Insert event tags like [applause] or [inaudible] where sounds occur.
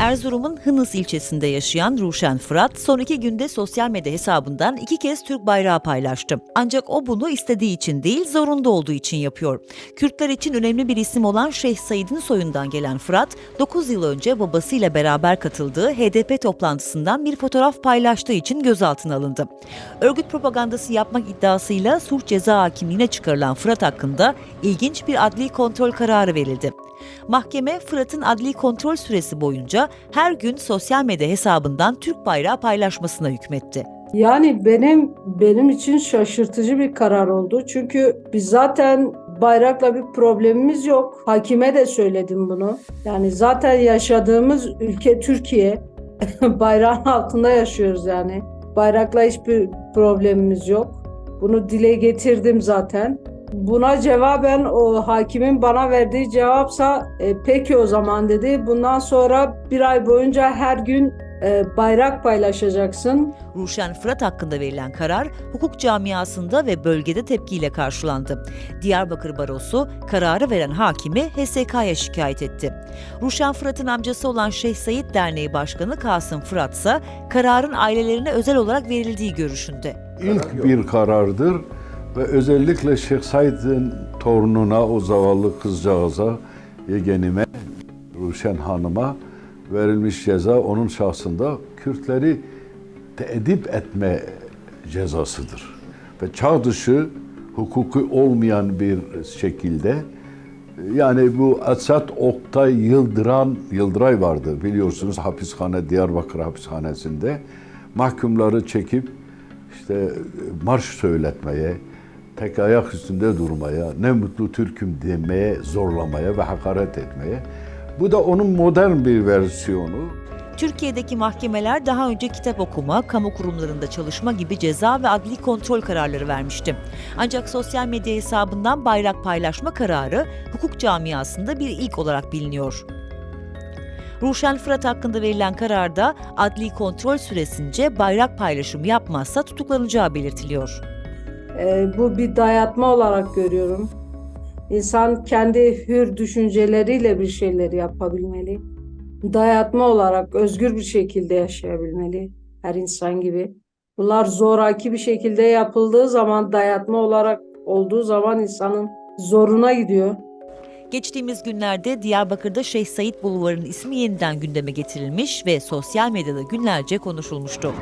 Erzurum'un Hınıs ilçesinde yaşayan Ruşen Fırat son iki günde sosyal medya hesabından iki kez Türk bayrağı paylaştı. Ancak o bunu istediği için değil zorunda olduğu için yapıyor. Kürtler için önemli bir isim olan Şeyh Said'in soyundan gelen Fırat 9 yıl önce babasıyla beraber katıldığı HDP toplantısından bir fotoğraf paylaştığı için gözaltına alındı. Örgüt propagandası yapmak iddiasıyla suç ceza hakimliğine çıkarılan Fırat hakkında ilginç bir adli kontrol kararı verildi. Mahkeme Fırat'ın adli kontrol süresi boyunca her gün sosyal medya hesabından Türk bayrağı paylaşmasına hükmetti. Yani benim benim için şaşırtıcı bir karar oldu. Çünkü biz zaten bayrakla bir problemimiz yok. Hakime de söyledim bunu. Yani zaten yaşadığımız ülke Türkiye. [laughs] Bayrağın altında yaşıyoruz yani. Bayrakla hiçbir problemimiz yok. Bunu dile getirdim zaten. Buna cevaben o hakimin bana verdiği cevapsa e, peki o zaman dedi. Bundan sonra bir ay boyunca her gün e, bayrak paylaşacaksın. Ruşen Fırat hakkında verilen karar hukuk camiasında ve bölgede tepkiyle karşılandı. Diyarbakır Barosu kararı veren hakimi HSK'ya şikayet etti. Ruşen Fırat'ın amcası olan Şeyh Said Derneği Başkanı Kasım Fırat ise kararın ailelerine özel olarak verildiği görüşünde. İlk bir karardır ve özellikle Şeyh Said'in torununa, o zavallı kızcağıza, yegenime, Ruşen Hanım'a verilmiş ceza onun şahsında Kürtleri teedip etme cezasıdır. Ve çağ dışı hukuku olmayan bir şekilde yani bu Esat Oktay Yıldıran Yıldıray vardı biliyorsunuz hapishane Diyarbakır hapishanesinde mahkumları çekip işte marş söyletmeye, tek ayak üstünde durmaya, ne mutlu Türk'üm demeye, zorlamaya ve hakaret etmeye. Bu da onun modern bir versiyonu. Türkiye'deki mahkemeler daha önce kitap okuma, kamu kurumlarında çalışma gibi ceza ve adli kontrol kararları vermişti. Ancak sosyal medya hesabından bayrak paylaşma kararı hukuk camiasında bir ilk olarak biliniyor. Ruşen Fırat hakkında verilen kararda adli kontrol süresince bayrak paylaşımı yapmazsa tutuklanacağı belirtiliyor. Ee, bu bir dayatma olarak görüyorum. İnsan kendi hür düşünceleriyle bir şeyleri yapabilmeli. Dayatma olarak özgür bir şekilde yaşayabilmeli her insan gibi. Bunlar zoraki bir şekilde yapıldığı zaman dayatma olarak olduğu zaman insanın zoruna gidiyor. Geçtiğimiz günlerde Diyarbakır'da Şeyh Said Bulvarı'nın ismi yeniden gündeme getirilmiş ve sosyal medyada günlerce konuşulmuştu.